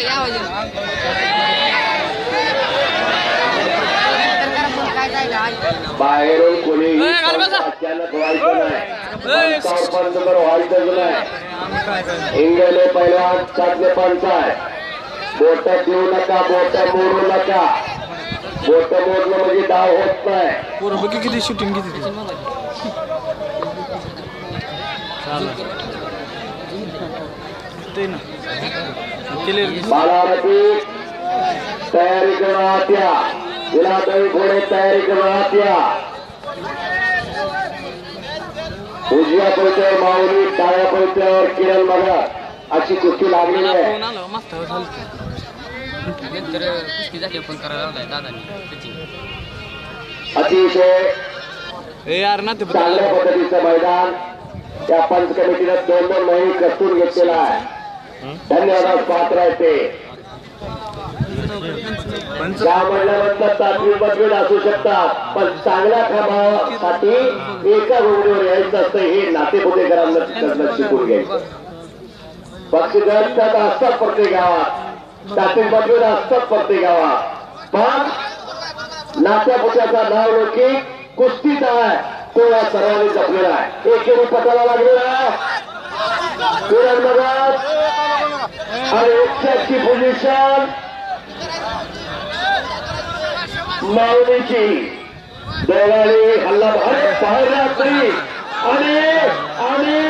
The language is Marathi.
या बाहेरून कोणी अचानक व्हायचं नाही पंचावर पंच व्हायचंच नाही इंगले पहिला सातले पंच आहे बोट देऊ नका बोट मोडू नका बोट मोडलं म्हणजे डाव होत नाही किती शूटिंग किती ती ते ना. केले तयारी करून आत्या. तिला दही घोडे तयारी करून आत्या. उजव्या पळत्यावर माऊली डाव्या पळत्यावर किरण मगर अशी कुस्ती लागलेली आहे. अतिशय ए यार ना ते चांगल्या पद्धतीचं मैदान. या पंच कमिटीनं दोन दोन महिने कसून घेतलेला आहे. धन्यवाद पात्र आहे ते. त्या महिन्यानंतर तात्विक मतभेद असू शकतात पण चांगल्या कामासाठी एका गोष्टीवर यायचं असतं हे नातेपुतेकरांना शिकून घ्यायचं? पक्षीगत असतात प्रत्येक गावात. तात्विक मतभेद असतात प्रत्येक गावात. पण नात्यापुत्याचा नाव लोकी कुस्तीचा आहे. तो या सर्वांनी जपलेला आहे. एकेरी पटाला लागलेला आहे. किरण मगत आणि एकशेची पोझिशन माऊलीची दोघांनी हल्ला बाहेर पाहिला तरी आणि